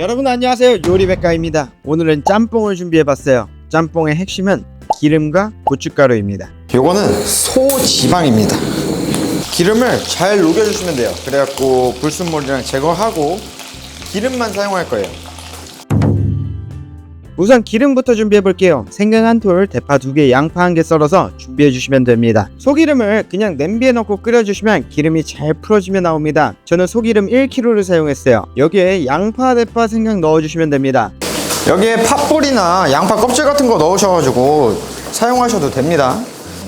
여러분 안녕하세요 요리백가입니다 오늘은 짬뽕을 준비해봤어요 짬뽕의 핵심은 기름과 고춧가루입니다 요거는 소지방입니다. 기름을 잘 녹여주시면 돼요. 그래갖고 불순물이랑 제거하고 기름만 사용할 거예요. 우선 기름부터 준비해 볼게요. 생강 한 톨 대파 2개 양파 1개 썰어서 준비해 주시면 됩니다. 소기름을 그냥 냄비에 넣고 끓여주시면 기름이 잘 풀어지며 나옵니다. 저는 소기름 1kg를 사용했어요. 여기에 양파 대파 생강 넣어주시면 됩니다. 여기에 팥불이나 양파 껍질 같은 거 넣으셔가지고 사용하셔도 됩니다.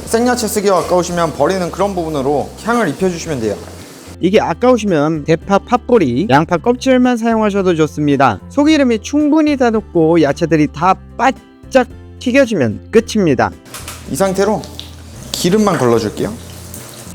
생야채 쓰기가 아까우시면 버리는 그런 부분으로 향을 입혀주시면 돼요. 이게 아까우시면 대파 팥뿌리, 양파 껍질만 사용하셔도 좋습니다. 소기름이 충분히 다 녹고 야채들이 다 바짝 튀겨지면 끝입니다. 이 상태로 기름만 걸러줄게요.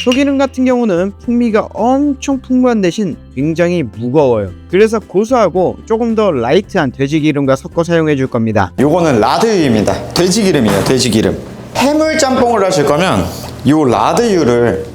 소기름 같은 경우는 풍미가 엄청 풍부한 대신 굉장히 무거워요. 그래서 고소하고 조금 더 라이트한 돼지기름과 섞어 사용해 줄 겁니다. 요거는 라드유입니다. 돼지기름이에요. 돼지기름. 해물 짬뽕을 하실 거면 요 라드유를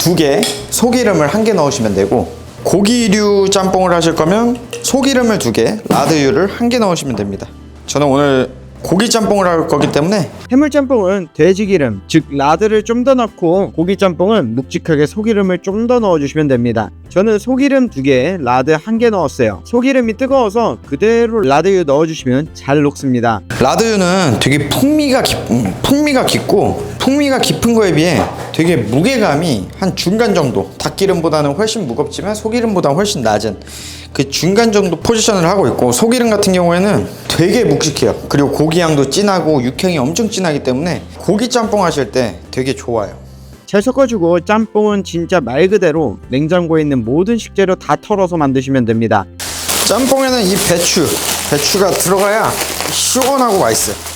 두 개, 소기름을 한 개 넣으시면 되고 고기류 짬뽕을 하실 거면 소기름을 두 개, 라드유를 한 개 넣으시면 됩니다. 저는 오늘 고기 짬뽕을 할 거기 때문에 해물 짬뽕은 돼지 기름, 즉 라드를 좀 더 넣고 고기 짬뽕은 묵직하게 소기름을 좀 더 넣어주시면 됩니다. 저는 소기름 두 개, 라드 한 개 넣었어요. 소기름이 뜨거워서 그대로 라드유 넣어주시면 잘 녹습니다. 라드유는 되게 풍미가 깊, 음, 풍미가 깊고 풍미가 깊은 거에 비해 되게 무게감이 한 중간 정도 닭기름보다는 훨씬 무겁지만 소기름보다 훨씬 낮은 그 중간 정도 포지션을 하고 있고 소기름 같은 경우에는 되게 묵직해요. 그리고 고기 향도 진하고 육향이 엄청 진하기 때문에 고기 짬뽕 하실 때 되게 좋아요. 잘 섞어주고 짬뽕은 진짜 말 그대로 냉장고에 있는 모든 식재료 다 털어서 만드시면 됩니다. 짬뽕에는 이 배추 배추가 들어가야 시원하고 맛있어요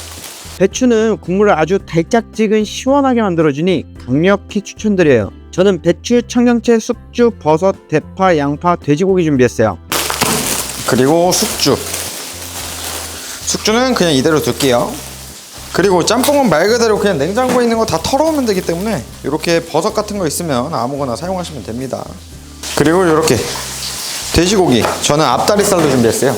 배추는 국물을 아주 달짝지근 시원하게 만들어주니 강력히 추천드려요. 저는 배추, 청양채, 숙주, 버섯, 대파, 양파, 돼지고기 준비했어요. 그리고 숙주. 숙주는 그냥 이대로 둘게요. 그리고 짬뽕은 말 그대로 그냥 냉장고에 있는 거 다 털어오면 되기 때문에 이렇게 버섯 같은 거 있으면 아무거나 사용하시면 됩니다. 그리고 이렇게 돼지고기. 저는 앞다리살도 준비했어요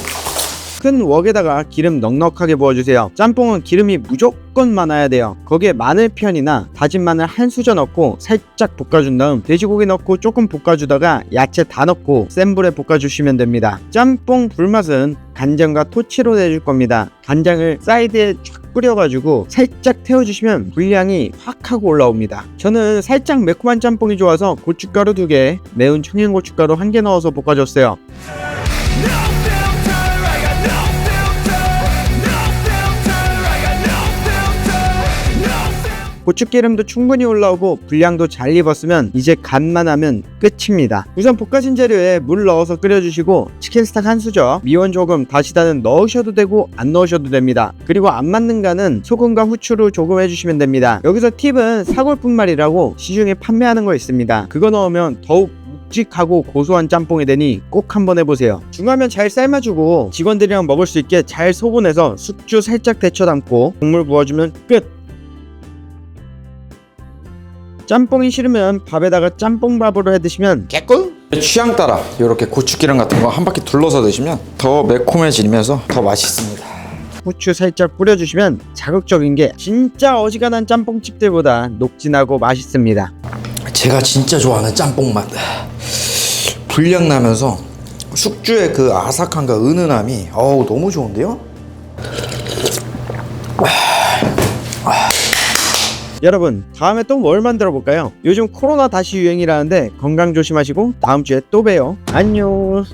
큰 웍에다가 기름 넉넉하게 부어주세요. 짬뽕은 기름이 무조건 많아야 돼요. 거기에 마늘 편이나 다진 마늘 한 수저 넣고 살짝 볶아준 다음 돼지고기 넣고 조금 볶아주다가 야채 다 넣고 센 불에 볶아주시면 됩니다. 짬뽕 불맛은 간장과 토치로 내줄 겁니다. 간장을 사이드에 쫙 뿌려가지고 살짝 태워주시면 분량이 확 하고 올라옵니다. 저는 살짝 매콤한 짬뽕이 좋아서 고춧가루 두 개, 매운 청양고춧가루 한개 넣어서 볶아줬어요. 고추기름도 충분히 올라오고 분량도 잘 익었으면 이제 간만 하면 끝입니다. 우선 볶아진 재료에 물 넣어서 끓여주시고 치킨 스탁 한 수저, 미원 조금, 다시다는 넣으셔도 되고 안 넣으셔도 됩니다. 그리고 안 맞는 간은 소금과 후추로 조금 해주시면 됩니다. 여기서 팁은 사골분말이라고 시중에 판매하는 거 있습니다. 그거 넣으면 더욱 묵직하고 고소한 짬뽕이 되니 꼭 한번 해보세요. 중하면 잘 삶아주고 직원들이랑 먹을 수 있게 잘 소분해서 숙주 살짝 데쳐 담고 국물 부어주면 끝! 짬뽕이 싫으면 밥에다가 짬뽕밥으로 해 드시면 개꿀? 취향 따라 이렇게 고추기름 같은 거 한 바퀴 둘러서 드시면 더 매콤해지면서 더 맛있습니다 후추 살짝 뿌려주시면 자극적인 게 진짜 어지간한 짬뽕집들보다 녹진하고 맛있습니다. 제가 진짜 좋아하는 짬뽕 맛 불량 나면서 숙주의 그 아삭함과 은은함이 어우 너무 좋은데요? 여러분 다음에 또 뭘 만들어 볼까요? 요즘 코로나 다시 유행이라는데 건강 조심하시고 다음 주에 또 봬요. 안녕.